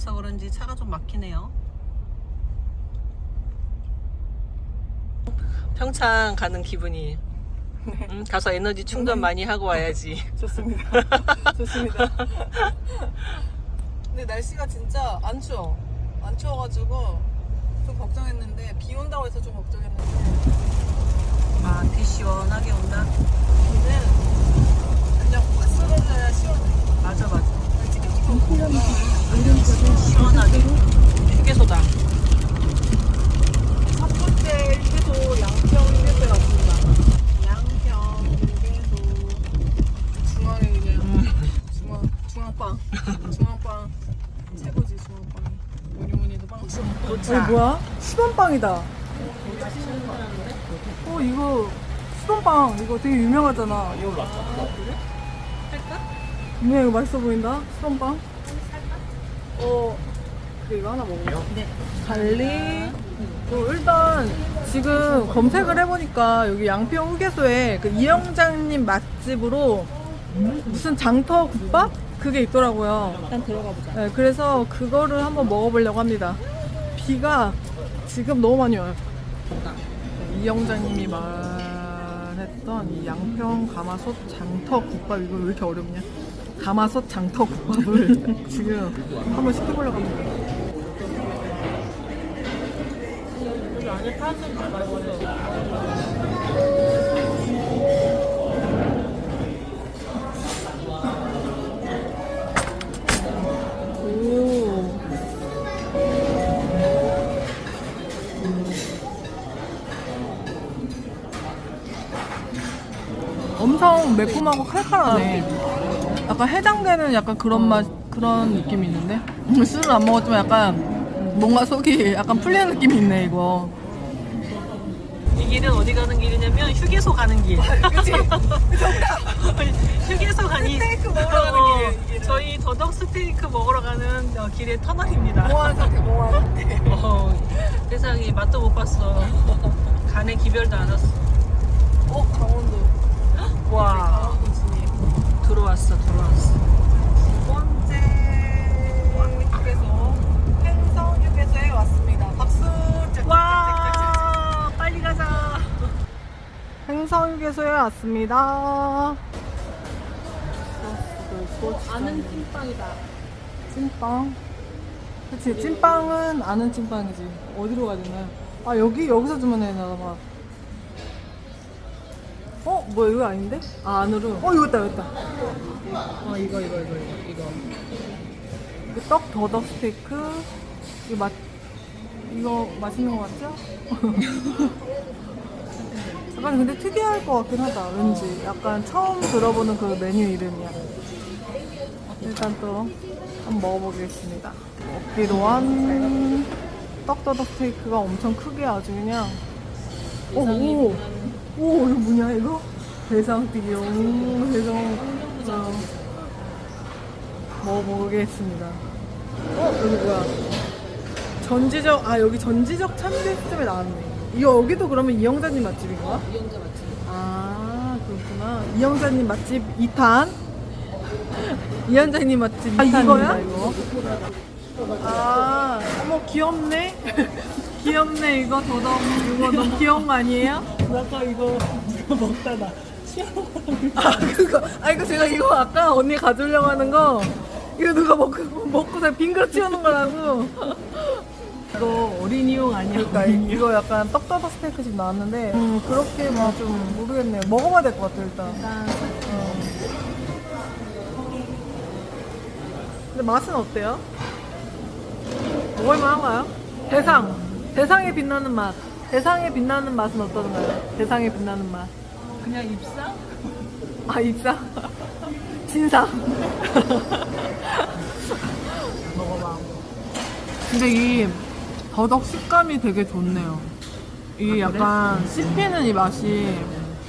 길인데 비가 와서 그런지 차가 좀 막히네요. 평창 가는 기분이. 음, 가서 에너지 충전 많이 하고 와야지. 좋습니다. 좋습니다. 근데 날씨가 진짜 안 추워. 안 추워가지고 좀 걱정했는데 비 온다고 해서 좀 걱정했는데 아, 비 시원하게 온다. 비는 수건빵이다. 어 이거 수건빵 이거 되게 유명하잖아. 이거 맞아? 유명 이거 맛있어 보인다. 수건빵. 어 그래 이거 하나 먹어요. 네. 달리. 어, 일단 지금 검색을 해보니까 여기 양평 휴게소에 그 이영장님 맛집으로 무슨 장터 국밥 그게 있더라고요. 일단 들어가 보자. 네, 그래서 그거를 한번 먹어보려고 합니다. 비가 지금 너무 많이 와요. 네, 이영자님이 말했던 이 양평 가마솥 장터 국밥 이거 왜 이렇게 어렵냐? 가마솥 장터 국밥을 지금 한번 시켜보려고 합니다. 안에 파는 거 맛있 엄청 매콤하고 칼칼하네. 약간 해장되는 약간 그런 맛, 그런 느낌이 있는데? 술을 안 먹었지만 약간 뭔가 속이 약간 풀리는 느낌이 있네, 이거. 이 길은 어디 가는 길이냐면 휴게소 가는 길. 그치? 휴게소 가니 스테이크 먹으러 가는 어, 길, 이게. 저희 더덕 스테이크 먹으러 가는 어, 길의 터널입니다. 모아는 상태, 모아는 상태. 어, 세상에 맛도 못 봤어. 간에 기별도 안 왔어. 어, 강원도. 와. 들어왔어 들어왔어. 두 번째 휴게소 횡성 휴게소에 왔습니다. 박수! 와 빨리 가자. 횡성 휴게소에 왔습니다. 아는 찐빵이다. 찐빵. 그치, 찐빵은 아는 찐빵이지. 어디로 가야 되나? 아, 여기, 여기서 주문해, 나 봐. 어? 뭐야, 이거 아닌데? 아, 안으로. 어, 이거 있다, 이거 있다. 어 이거 이거 이거 이거 이거. 이거 떡 더덕 스테이크. 이거 맛, 이거 맛있는 거 같죠? 약간 근데 특이할 것 같긴 하다, 왠지. 약간 처음 들어보는 그 메뉴 이름이야. 일단 또 한번 먹어보겠습니다. 먹기로 한 떡더덕 스테이크가 엄청 크게 아주 그냥. 오, 오, 오, 이거 뭐냐, 이거? 대상띠용, 대상. 어. 먹어보겠습니다. 어, 여기 뭐야? 전지적, 아, 여기 전지적 참시스템에 나왔네. 이거 여기도 그러면 이영자님 맛집인가? 이영자 맛집. 아, 그렇구나. 이영자님 맛집 2탄. 이영자님 맛집 2탄입니다, 아, 이거야? 이거. 아, 어머, 귀엽네? 귀엽네, 이거 더덕. 이거 너무 귀여운 거 아니에요? 아까 이거 이거 먹다 나 아, 그거. 아, 이거 제가 이거 아까 언니 가져오려고 하는 거. 이거 누가 먹고, 먹고 다 빙그릇 치우는 거라고. 이거 어린이용 아니야? 그러니까 이거 약간 떡더덕 스테이크집 나왔는데, 음, 그렇게 막 좀 모르겠네요. 먹어봐야 될 것 같아, 일단. 어. 근데 맛은 어때요? 먹을만 한가요? 대상! 대상에 빛나는 맛. 대상에 빛나는 맛은 어떤가요? 대상에 빛나는 맛. 그냥 입사? 아 입사 진상 먹어봐 근데 이 더덕 식감이 되게 좋네요 이 약간 씹히는 이 맛이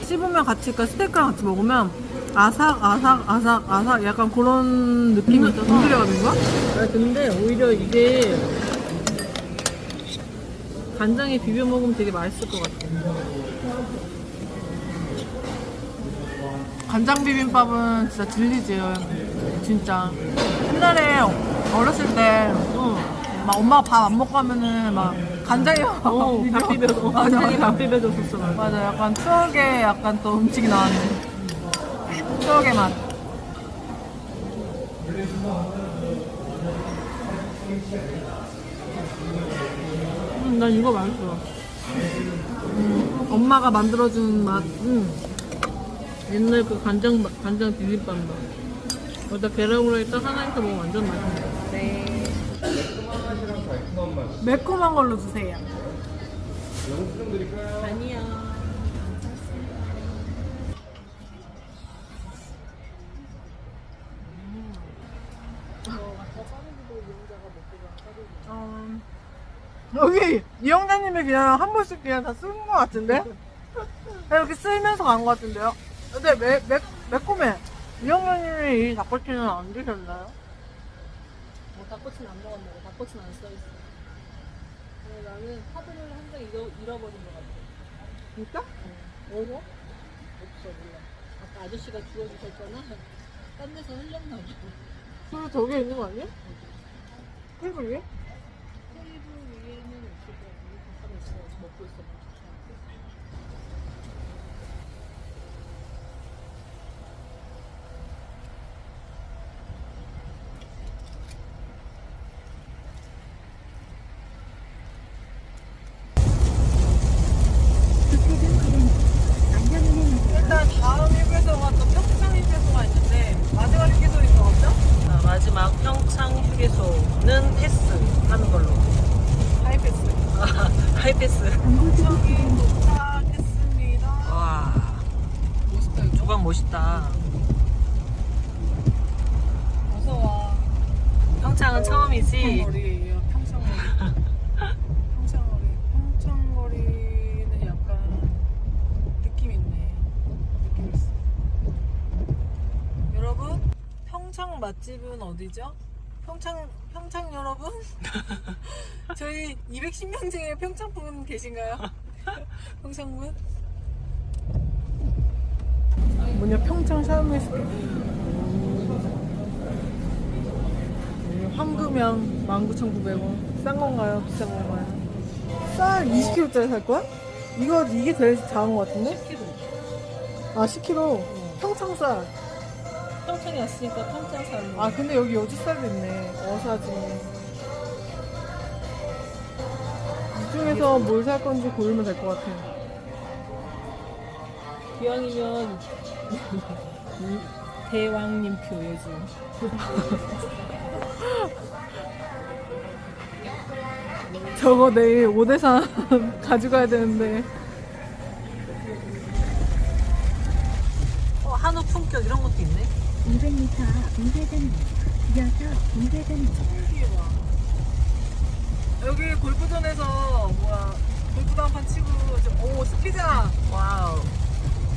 씹으면 같이 그러니까 스테이크랑 같이 먹으면 아삭 아삭 아삭 아삭 약간 그런 느낌이 있어서 분들이가 된 거야? 아 근데 오히려 이게 간장에 비벼 먹으면 되게 맛있을 것 같아. 간장 비빔밥은 진짜 진리지. 진짜. 옛날에 어렸을 때, 막 엄마가 밥 안 먹고 하면은 막 간장에 어, 밥 비벼서. 맞아. 밥 비벼줬었어. 나. 맞아. 약간 추억의 약간 또 음식이 나왔네. 추억의 맛. 음, 난 이거 맛있어. 엄마가 만들어준 맛. 음. 옛날 그 간장, 맛- 간장 비빔밥 맛. 여기다 계란 후라이 딱 하나 해서 먹으면 완전 맛있네. 매콤한 걸로 주세요. 아니야. 음, 여기 이영자님이 그냥 한 번씩 그냥 다 쓰는 것 같은데? 그냥 이렇게 쓰면서 간 것 같은데요? 근데 매, 매, 매콤해. 이영자님이 이 닭꼬치는 안 드셨나요? 어, 닭꼬치는 안 먹었는데 닭꼬치는 안 써있어. 근데 나는 카드를 항상 잃어, 잃어버린 것 같아. 진짜? 어려? 없어 몰라. 아까 아저씨가 주워주셨잖아. 딴 데서 흘렸나 봐. 그리고 저기 있는 거 아니야? 테이블 위에? 테이블 위에는 없을 것 같은데 가만히 있어. 먹고 있어. 일단 다음 휴게소가 또 평창 휴게소가 있는데 마지막 휴게소인 것 같죠? 자, 마지막 평창 휴게소는 패스 하는 걸로. 하이패스. 하이패스. 저기 도착했습니다. 와. 멋있다 이거. 조각 멋있다. 와. 평창은 처음이지. 평창거리. 맛집은 어디죠? 평창 평창 여러분? 저희 210명 중에 평창 분 계신가요? 평창 분? 뭐냐 평창 샤브레스 황금향 19,900원. 싼 건가요? 비싼 건가요? 쌀 20kg짜리 살 거야? 이거, 이게 제일 작은 것 같은데? 10kg. 아, 10kg. 평창 쌀. 평창에 왔으니까 평창 살로. 아, 근데 여기 여주쌀도 있네. 어사지. 이 중에서 뭘 살 건지 고르면 될 것 같아. 기왕이면 대왕님표 요즘. 저거 내일 오대산 가져가야 되는데. 어, 한우 품격 이런 것도 있네. 200m 앞 우회전입니다. 이어서 우회전입니다. 여기 골프존에서 뭐야 골프도 한판 치고 이제 오 스키장 와우.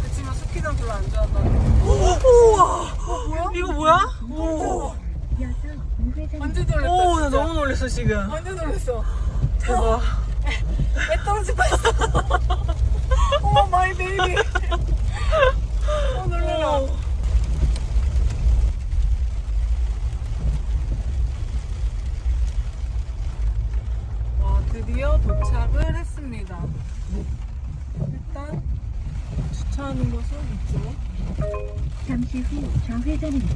그치만 스키장 별로 안 좋아한다는데 우와. 어 뭐야? 이거 뭐야? 오. 이어서 우회전입니다. 완전 놀랬다 오, 나 진짜. 너무 놀랐어 지금. 완전 놀랬어 대박. 애 떨어질 뻔했어 오 마이 베이비 어 놀래라 오. 와 드디어 도착을 했습니다 일단 주차하는 곳은 이쪽 잠시 후 좌회전입니다.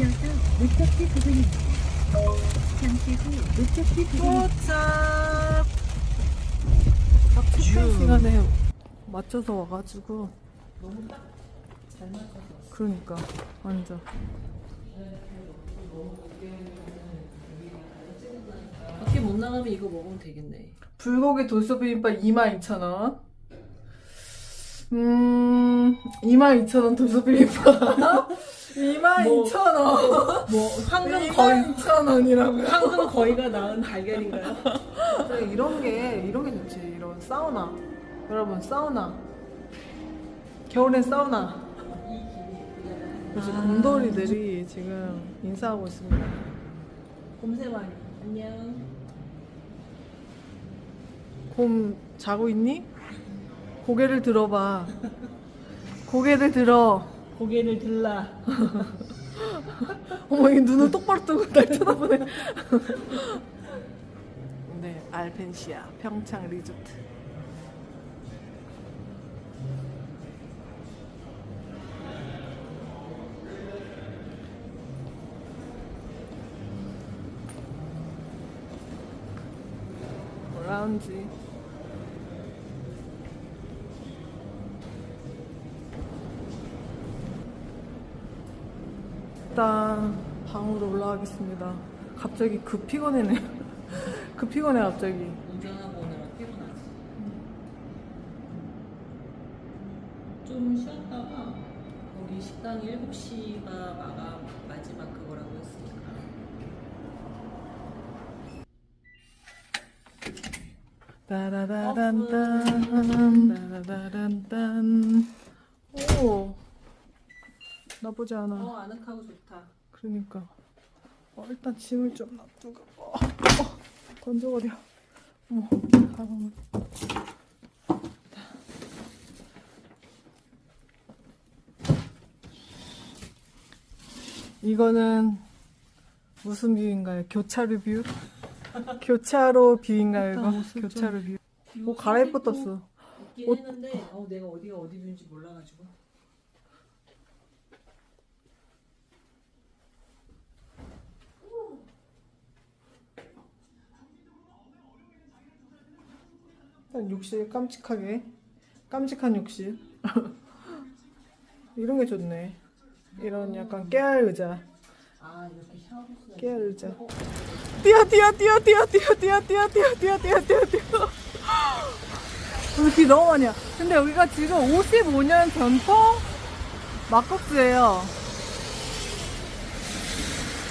이어서 목적지 부근입니다. 잠시 후 목적지 부근입니다. 도착 딱 시간에 맞춰서 와가지고 너무 딱잘 맞춰서 그러니까 완전 밖에 못 나가면 이거 먹으면 되겠네. 불고기 돌솥 비빔밥 22,000원 음 22,000원 돌솥 비빔밥 22,000원. 뭐 황금 거의 22,000원이라고요. 황금 거의가 나은 달걀인가요? 이런 게 이런 게 좋지. 이런 사우나. 여러분 사우나. 겨울엔 사우나. 그래서 곰돌이들이 지금 인사하고 있습니다. 곰새마리. 안녕. 곰 자고 있니? 고개를 들어봐. 고개를 들어. 고개를 들라. 어머, 이 눈을 똑바로 뜨고 날 쳐다보네. 네, 알펜시아 평창 리조트. 라운지. 일단 방으로 올라가겠습니다. 갑자기 급 피곤해네. 급 피곤해 갑자기. 운전하고 오느라 피곤하지. 좀 쉬었다가 우리 식당 7시가 마감 마지막 그거라고 했으니까. 따라라란딴 따라라란딴 오 나쁘지 않아. 어 아늑하고 좋다. 그러니까 어, 일단 짐을 좀 놔두고 어, 어, 건져버려 어머 가방을 이거는 무슨 뷰인가요? 교차로 뷰? 교차로 뷰인가요 이거? 교차로 뷰. 뭐 갈아입고 떴어. 있긴 옷- 했는데 어, 내가 어디가 어디 뷰인지 몰라가지고. 일단 욕실 깜찍하게 깜찍한 욕실 이런 게 좋네 이런 약간 깨알 의자 아 이렇게 깨알 의자 뛰어 뛰어 뛰어 뛰어 뛰어 뛰어 뛰어 뛰어 뛰어 뛰어 뛰어 뛰어 여기 비 너무 많이야 근데 여기가 지금 55년 전통 막국수예요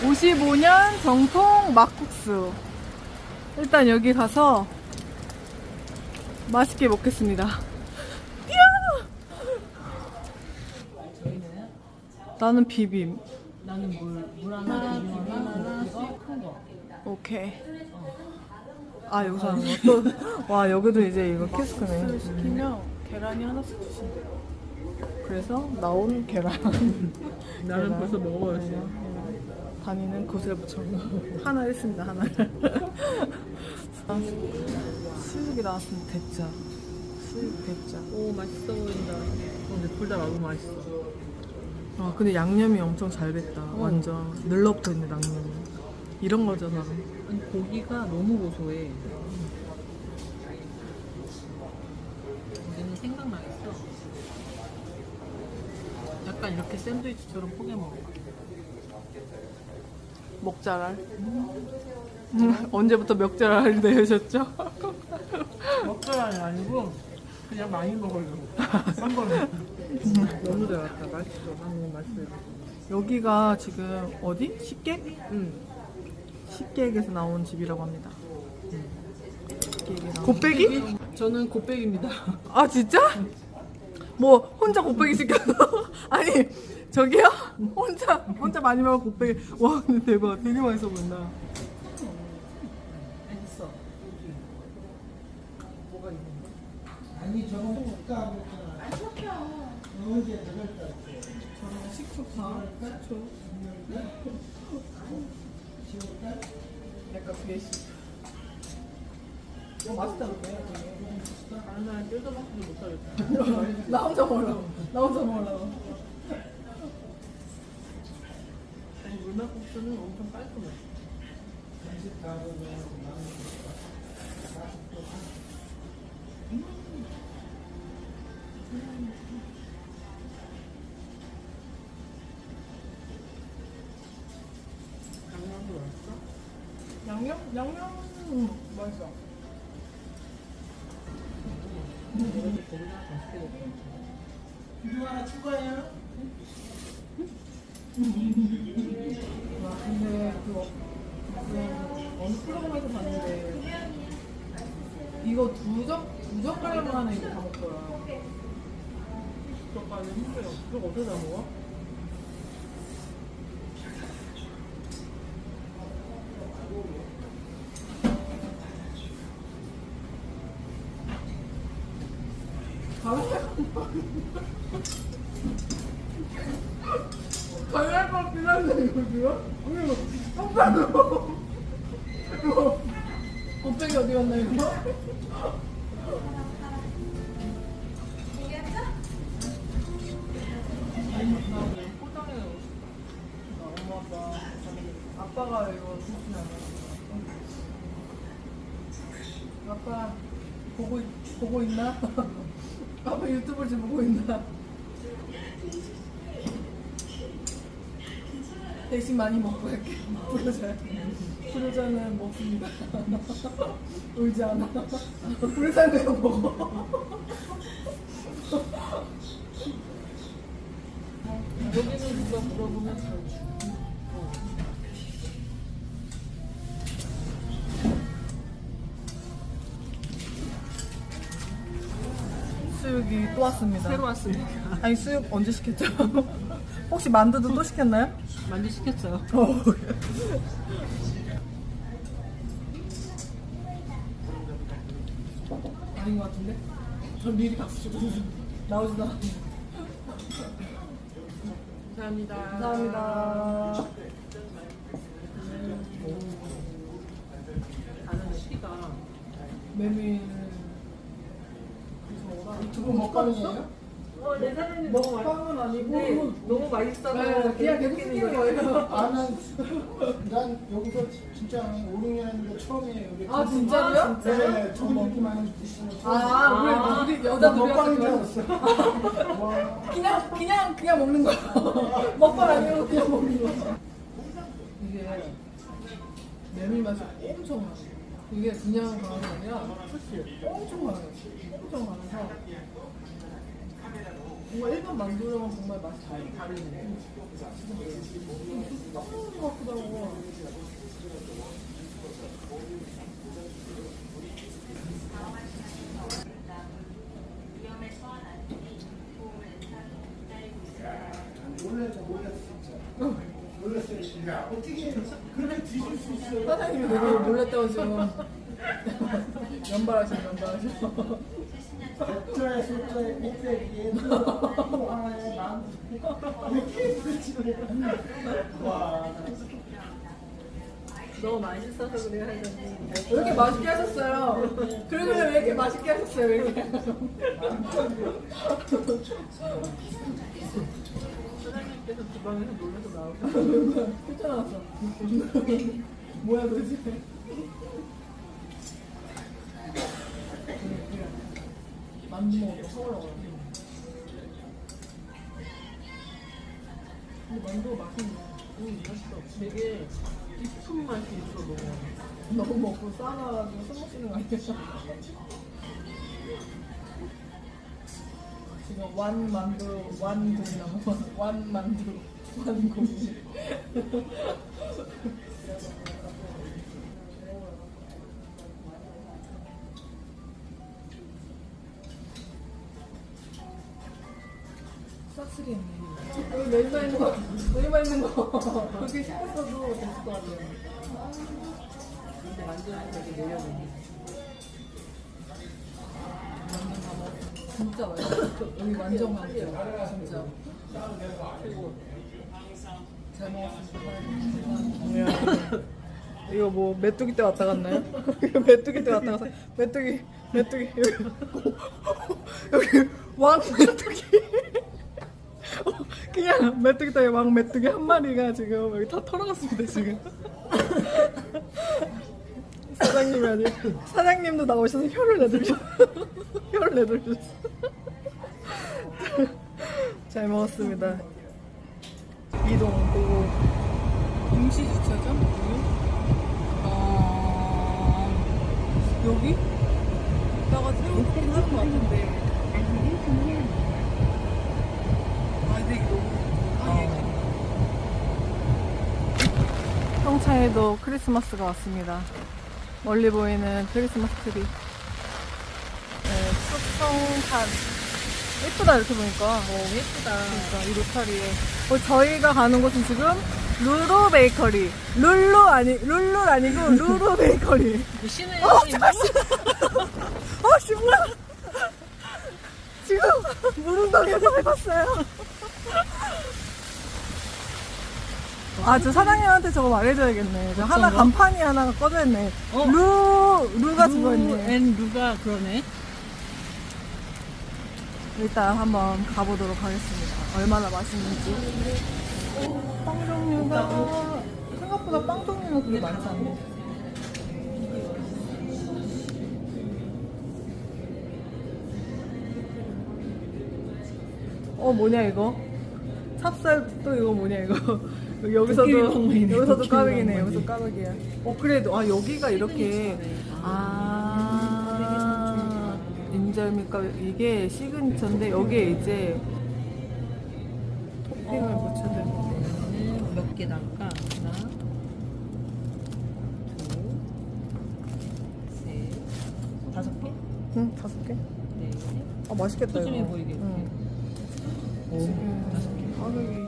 55년 정통 막국수 일단 여기 가서 맛있게 먹겠습니다 나는 비빔 나는 물, 물 하나, 물 하나, 큰 거. 오케이. 아 여기서 하는 거 또. 와 여기도 이제 이거 키스크네. 시키면 계란이 하나씩 주신대요. 그래서 나온 계란. 나는. 벌써 먹어봤어. 다니는 곳에 붙여. 하나 했습니다 하나. 수육이 나왔으면 대짜. 수육 대짜. 오 맛있어 보인다. 근데 둘 다 너무 맛있어. 아 근데 양념이 엄청 잘 뱄다. 완전 늘러붙어 있네 양념이. 이런 거잖아. 아니 고기가 너무 고소해. 우리는 생각나겠어. 약간 이렇게 샌드위치처럼 포개 먹어. 먹자랄. 언제부터 먹자랄 내셨죠? 먹자란이 아니고 그냥 많이 먹으려고. 한 번에. 너무 잘 왔다. 맛있어. 너무 맛있어. 여기가 지금 어디? 식객? 응. 식객에서 나온 집이라고 합니다. 곱빼기? 저는 곱빼기입니다. 아 진짜? 뭐 혼자 곱빼기 시켰어? 아니 저기요? 혼자 혼자 많이 먹어 곱빼기. 와 근데 대박 되게 맛있어 보인다. 아니 저거 국가 하고 있잖아. 안 섞여. 아, 그렇죠. 언제 저걸 때? 저는 식초 다 식초. 지울 때? 약간 배식. 이거 맛있다는데? 나는 나 혼자 먹으라. 나 혼자 먹으라. 물맛국수는 엄청 깔끔해. 간식 다 하고 나는 40도 30도. 양념도 맛있어? 양념? 양념 음, 맛있어. 이거 하나 추가해요? 와 근데 그 어느 프로그램에서 봤는데 이거 두젓두 젓가락만 하는 이거 다 먹더라. 젓갈은 힘들어. 그거 어디다 먹어? 가위할 거 필요한데 이거 지금? 이거 깜짝이야. 이거 곱빼기 어디 갔나 이거? 보고 있나? 아빠 유튜브 지금 보고 있나? 대신 많이 먹고 갈게. 부르자. 부르자는 먹습니다. 울지 않아. 부르자는 내가 먹어. 여기는 누가 물어보면 잘 줘. 또 왔습니다. 새로 왔습니다. 아니 수육 언제 시켰죠? 혹시 만두도 또 시켰나요? 만두 시켰어요. 아닌 것 같은데? 전 미리 박수 나오지도 않았는데. 감사합니다. 감사합니다. 나는 시가 메밀 먹방은 거예요? 어, 내 사장님 먹방은 아니고 네, 너무 맛있어서 네, 그냥 계속 시키는 거예요. 아, 난, 난 여기서 진짜 5, 6년 했는데 처음이에요. 여기. 아 진짜요? 네, 처음 인기 많은 드시는 처음. 아, 우리 우리 여자들이 먹방인 줄. 알았어. 와. 그냥 그냥 그냥 먹는 거. 먹방 아니고 그냥 먹는 거. 이게 메밀 맛이 엄청 나요. 이게 그냥 가는 게 아니라 엄청 많아요. 엄청 많아서 뭔가 일반 만두랑은 정말 맛이 잘 다르네. 너무 것 같기도 하고. 놀랐죠, 놀랐어, 진짜. 놀랐어요, 진짜. 어떻게 그렇게 드실 수 있어요? 사장님이 되게 놀랬다고 지금 연발하시네 연발하시네. 백조에, 소조에, 꼭대기에, 또 하나에 만. 이렇게 드시네. 와. 너무 맛있어서 그래 하더니 왜 이렇게 맛있게 하셨어요? 그리고 왜 이렇게 맛있게 하셨어요? 왜 이렇게? 사장님께서 주방에서 놀라서 나오고 쫓아나왔어. 뭐야 도대체? 만두 먹으러 서울 가요. 근데 만두 맛있네. 음, 맛있어. 되게 깊은 맛이 있어 너무. 너무 먹고 싸놔가지고 술 먹시는 거 아니에요? 지금 완 만두 완 고기 남아 완 만두 완 고기 싹쓸이했네 여기 메뉴만 있는 거 메뉴만 있는 거 그렇게 시켰어도 됐을 것 같아요 근데 만두는 되게 내려놓는. 진짜 맛있어. 여기 완전 맛있어. 진짜. 잘 먹었습니다. 이거 뭐 메뚜기 때 왔다 갔나요? 메뚜기 때 왔다 가서 메뚜기 메뚜기 여기 여기 왕 메뚜기 어, 그냥 메뚜기 때왕 메뚜기 한 마리가 지금 여기 다 털어갔습니다 지금. 사장님이 아니 사장님도 나오셔서 혀를 내두르셨 혀를 내두르셨어. 잘 먹었습니다. 이동 보고. 임시 주차장 어 여기? 나가 생각하긴 할것 같은데 평창에도 크리스마스가 왔습니다. 멀리 보이는 크리스마스 트리. 네, 쑥성산. 예쁘다 이렇게 보니까. 어, 예쁘다. 그러니까 이 로타리에. 어, 저희가 가는 곳은 지금 루루 베이커리. 룰루 아니 룰루 아니고 루루 베이커리. 시내 어, 잠깐 씨. 어, 뭐야? 지금 무릉당에서 해봤어요. 아, 저 사장님한테 저거 말해줘야겠네. 저 하나 거? 간판이 하나가 꺼져있네. 어? 루, 루가 죽어있네. 앤 루가 그러네. 일단 한번 가보도록 하겠습니다. 얼마나 맛있는지. 빵 종류가 생각보다 빵 종류가 그렇게 많지 않네. 어 뭐냐 이거? 찹쌀 또 이거 뭐냐 이거? 여기서도 여기서도. 방망이. 여기서 까베기야. 어 그래도 아 여기가 이렇게 아 인절미가 이게 시그니처인데 여기에 이제 토핑을 묻혀드는 몇개 나올까? 하나, 둘, 셋, 다섯 개? 응 다섯 개. 네. 아 맛있겠다 푸짐해 이거. 보이게. 응. 오, 다섯 개. 가격이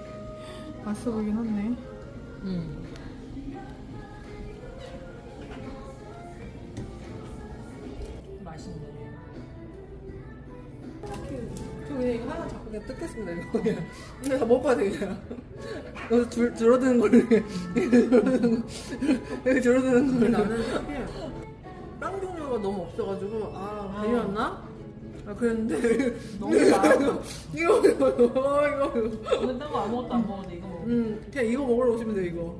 맛있어 보이긴 하네. 음. 맛있네. 저 그냥 이거 하나 잡고 그냥 뜯겠습니다 이거 그냥 근데 다 먹어야 돼 그냥 여기서 줄, 줄어드는 걸로 이렇게 줄어드는 거 이렇게 줄어드는 걸로 나는 빵 종류가 너무 없어가지고 아 괜히 왔나? 아 그랬는데 너무 많아. 이거 이거 이거 이거 오늘 딴거 아무것도 안 먹었는데 이거 먹어. 음 그냥 이거 먹으러 오시면 돼 이거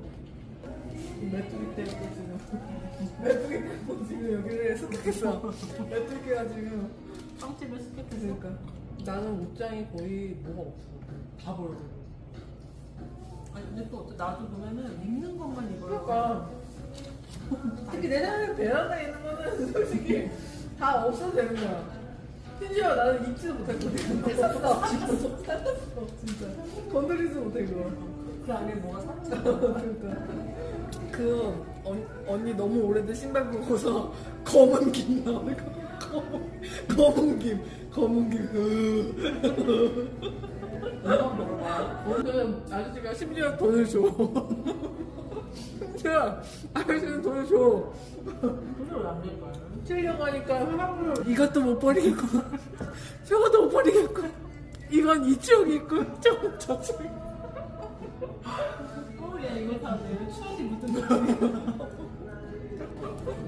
메뚜기 때문에 지금 메뚜기 때문에 지금 여기를 습격했어 메뚜기가 지금 빵집을 스킵했어. 그러니까 나는 옷장이 거의 뭐가 없어. 다 버려져. 아니 근데 또 어때? 나도 보면은 입는 것만 입어요. 그러니까 특히 내 생각에 베란다에 있는 거는 솔직히 다 없어도 되는 거야. 심지어 나는 입지도 못했거든. 샀어. 진짜 샀어. 진짜. 건드리지도 못해 그거. 그 안에 뭐가 샀지? 그러니까 그 언, 언니 너무 오래된 신발 보고서 검은 김 나오는 거. 검은, 검은 김. 검은 김. 으. 이거 먹어봐. 그 아저씨가 심지어 돈을 줘. 심지어 아저씨는 돈을 줘. 돈을 왜안 낼 거야? 치려고 하니까 함부로 이것도 못 버리겠고 저것도 못 버리겠고 이건 이쪽이 있고 저건 어, 야 이거 다 내 추억이 묻은 거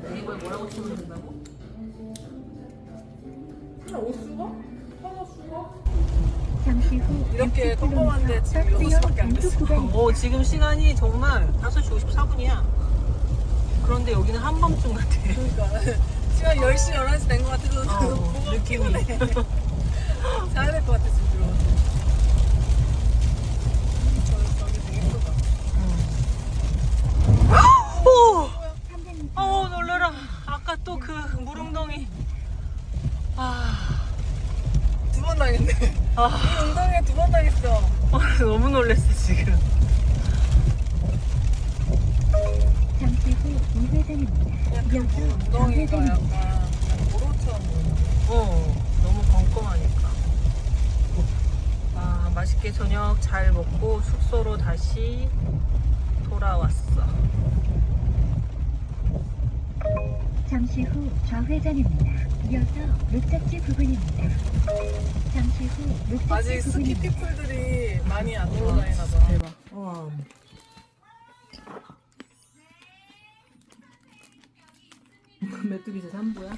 네이버에 뭐라고 치면 된다고? 그냥 옷 수거? 하나 수거? 잠시 후 이렇게 평범한데 지금 서스요 6시밖에 안 됐어. 어, 지금 시간이 정말 5시 54분이야. 그런데 여기는 한밤중 같아. 그러니까 시간 10시 11시 된 것 같아서 어, 느낌이. 자야 될 것 같아 지금 들어와서 저, 저기 되게 예쁘다 오! 어 놀래라. 아까 또 그 무릉덩이. 아, 두 번 당했네 아 이 운동에 두 번 당했어 어, 너무 놀랬어, 지금. 잠시 후 우회전입니다. 이어서 엉덩이가. 약간 모로처럼 보여. 어, 너무 껌껌하니까. 아, 맛있게 저녁 잘 먹고 숙소로 다시 돌아왔어. 잠시 후 좌회전입니다. 이어서 목적지 부근입니다. 잠시 후 목적지 아직 스키. 피플들이 많이 안 돌아다니나 봐. 대박. 와. 메뚜기 제 3부야?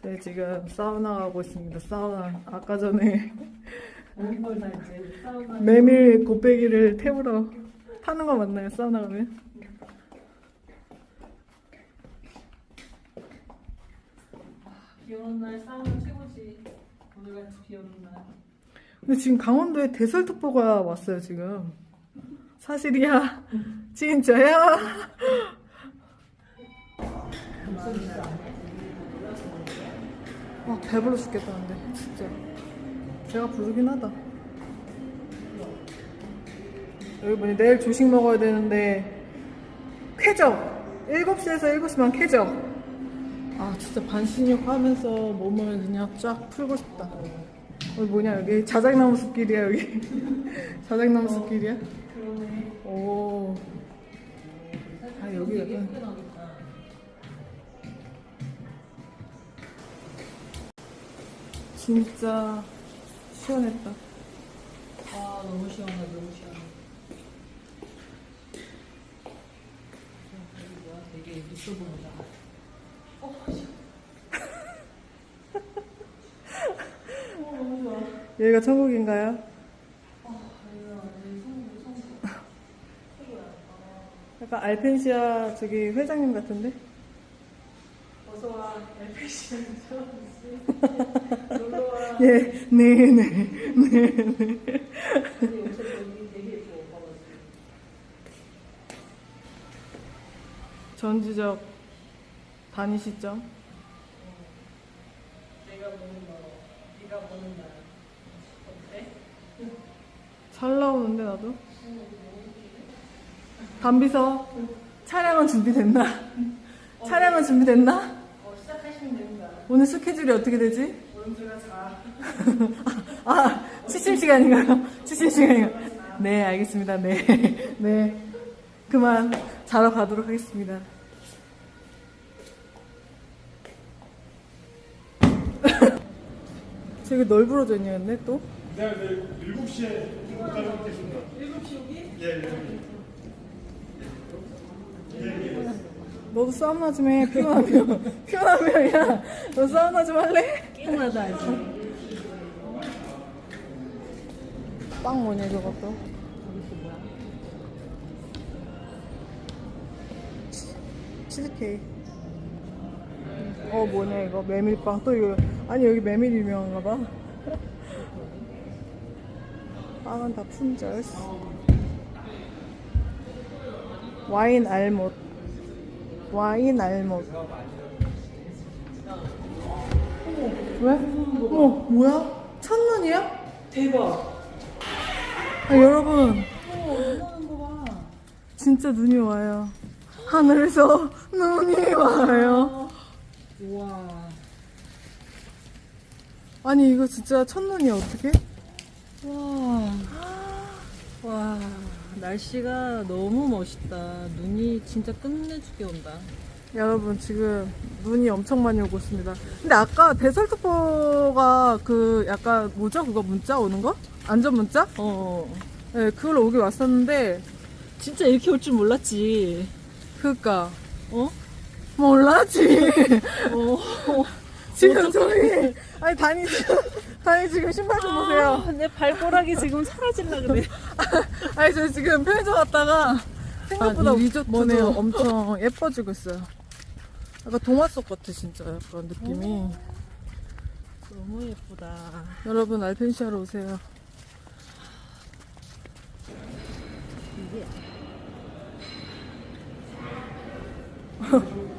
네, 지금 사우나 가고 있습니다. 사우나. 아까 전에 메밀 곱빼기를 태우러 타는 거 맞나요? 사우나 가면? 비 오는 날 사우나 최고 지 오늘같이 비 오는 날 근데 지금 강원도에 대설특보가 왔어요, 지금. 사실이야? 진짜야? 아, 배불러 죽겠다는데, 진짜. 배가 부르긴 하다. 여러분이 내일 조식 먹어야 되는데, 쾌적! 7시에서 7시만 쾌적! 아, 진짜 반신욕 하면서 몸을 그냥 쫙 풀고 싶다. 여기 뭐냐 여기 자작나무 숲길이야 여기 자작나무 숲길이야? 오. 아 여기 약간 진짜 시원했다. 아 너무 시원해 너무 시원해. 뭐야 되게 있어 보인다. 여기가 천국인가요? 약간 알펜시아 저기 회장님 같은데? 어서와 엘피시 예, 네, 네, 네, 네. 전지적 단위 시점. 내가 보는 너, 네가 보는 나. 어때? 잘 나오는데 나도. 담비서 차량은 준비됐나? 차량은 준비됐나? 어 시작하시면 됩니다. 오늘 스케줄이 어떻게 되지? 자. 아, 취침 시간인가요? 취침 시간인가요? 네, 알겠습니다. 네. 네. 그만 자러 가도록 하겠습니다. 되게 널브러져 있네, 또. 내가 내일 7시에 기다리고 있겠습니다. 7시 여기? 예, 예. 너도 사우나 좀 해. 피곤하면. 피곤하면, 야. 너 사우나 좀 할래? 피곤하다 알지? 빵 뭐냐, 저것도. 여기서 뭐야? 치즈케이크. 어, 뭐냐, 이거. 메밀빵. 또 이거. 아니, 여기 메밀 유명한가 봐. 빵은 다 품절. 와인 알못. 와인 알못. 왜? 어머, 뭐야? 첫눈이야? 대박. 아, 여러분. 진짜 눈이 와요. 하늘에서 눈이 와요. 우와. 아니, 이거 진짜 첫눈이야, 어떡해? 와. 와. 날씨가 너무 멋있다. 눈이 진짜 끝내주게 온다. 여러분, 지금 눈이 엄청 많이 오고 있습니다. 근데 아까 대설특보가 그 약간 뭐죠? 그거 문자 오는 거? 안전 문자? 어. 네, 그걸로 오긴 왔었는데, 진짜 이렇게 올 줄 몰랐지. 그니까. 어? 몰랐지. 어. 지금 저희, 아니, 다니, 다니 지금 신발 좀 보세요. 아, 내 발가락이 지금 사라질라 그래. 아니 저 지금 편의점 갔다가 생각보다 아, 이 리조트도- 뭐네요 엄청 예뻐지고 있어요. 약간 동화 속 같아 진짜. 약간 느낌이. 너무 예쁘다. 여러분 알펜시아로 오세요. 이게